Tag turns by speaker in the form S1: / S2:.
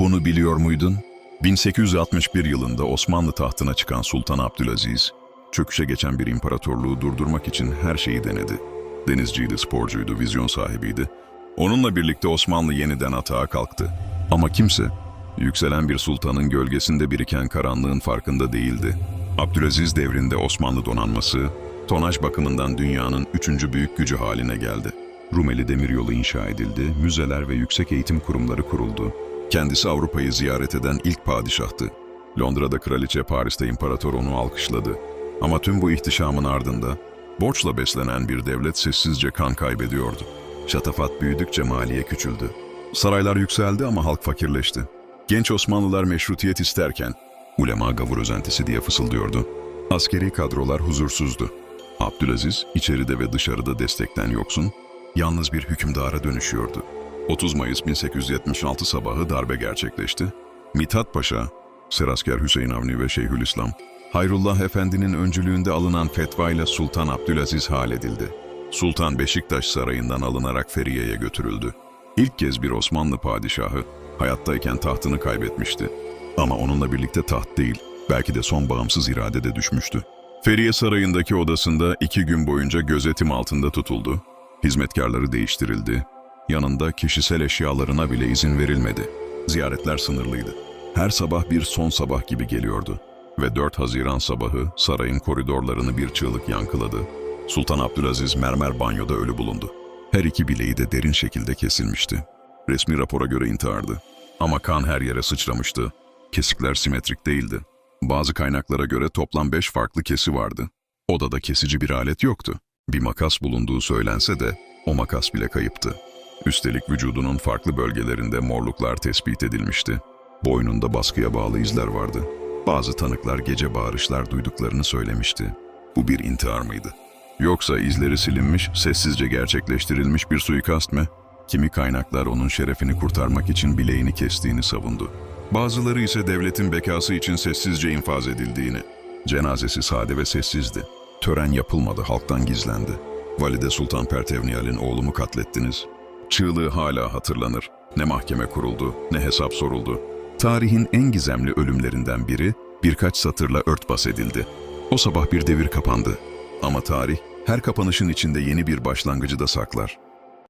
S1: Bunu biliyor muydun? 1861 yılında Osmanlı tahtına çıkan Sultan Abdülaziz, çöküşe geçen bir imparatorluğu durdurmak için her şeyi denedi. Denizciydi, sporcuydu, vizyon sahibiydi. Onunla birlikte Osmanlı yeniden atağa kalktı. Ama kimse, yükselen bir sultanın gölgesinde biriken karanlığın farkında değildi. Abdülaziz devrinde Osmanlı donanması, tonaj bakımından dünyanın üçüncü büyük gücü haline geldi. Rumeli Demiryolu inşa edildi, müzeler ve yüksek eğitim kurumları kuruldu. Kendisi Avrupa'yı ziyaret eden ilk padişahtı. Londra'da kraliçe, Paris'te imparator onu alkışladı. Ama tüm bu ihtişamın ardında borçla beslenen bir devlet sessizce kan kaybediyordu. Şatafat büyüdükçe maliye küçüldü. Saraylar yükseldi ama halk fakirleşti. Genç Osmanlılar meşrutiyet isterken ulema gavur özentisi diye fısıldıyordu. Askeri kadrolar huzursuzdu. Abdülaziz içeride ve dışarıda destekten yoksun, yalnız bir hükümdara dönüşüyordu. 30 Mayıs 1876 sabahı darbe gerçekleşti. Mithat Paşa, Serasker Hüseyin Avni ve Şeyhülislam, Hayrullah Efendi'nin öncülüğünde alınan fetva ile Sultan Abdülaziz hal edildi. Sultan Beşiktaş Sarayı'ndan alınarak Feriye'ye götürüldü. İlk kez bir Osmanlı padişahı hayattayken tahtını kaybetmişti. Ama onunla birlikte taht değil, belki de son bağımsız irade de düşmüştü. Feriye Sarayı'ndaki odasında iki gün boyunca gözetim altında tutuldu. Hizmetkarları değiştirildi. Yanında kişisel eşyalarına bile izin verilmedi. Ziyaretler sınırlıydı. Her sabah bir son sabah gibi geliyordu. Ve 4 Haziran sabahı sarayın koridorlarını bir çığlık yankıladı. Sultan Abdülaziz mermer banyoda ölü bulundu. Her iki bileği de derin şekilde kesilmişti. Resmi rapora göre intihardı. Ama kan her yere sıçramıştı. Kesikler simetrik değildi. Bazı kaynaklara göre toplam beş farklı kesi vardı. Odada kesici bir alet yoktu. Bir makas bulunduğu söylense de o makas bile kayıptı. Üstelik vücudunun farklı bölgelerinde morluklar tespit edilmişti. Boynunda baskıya bağlı izler vardı. Bazı tanıklar gece bağırışlar duyduklarını söylemişti. Bu bir intihar mıydı? Yoksa izleri silinmiş, sessizce gerçekleştirilmiş bir suikast mı? Kimi kaynaklar onun şerefini kurtarmak için bileğini kestiğini savundu. Bazıları ise devletin bekası için sessizce infaz edildiğini. Cenazesi sade ve sessizdi. Tören yapılmadı, halktan gizlendi. Valide Sultan Pertevniyal'in oğlumu katlettiniz. Çığlığı hala hatırlanır. Ne mahkeme kuruldu, ne hesap soruldu. Tarihin en gizemli ölümlerinden biri birkaç satırla örtbas edildi. O sabah bir devir kapandı. Ama tarih her kapanışın içinde yeni bir başlangıcı da saklar.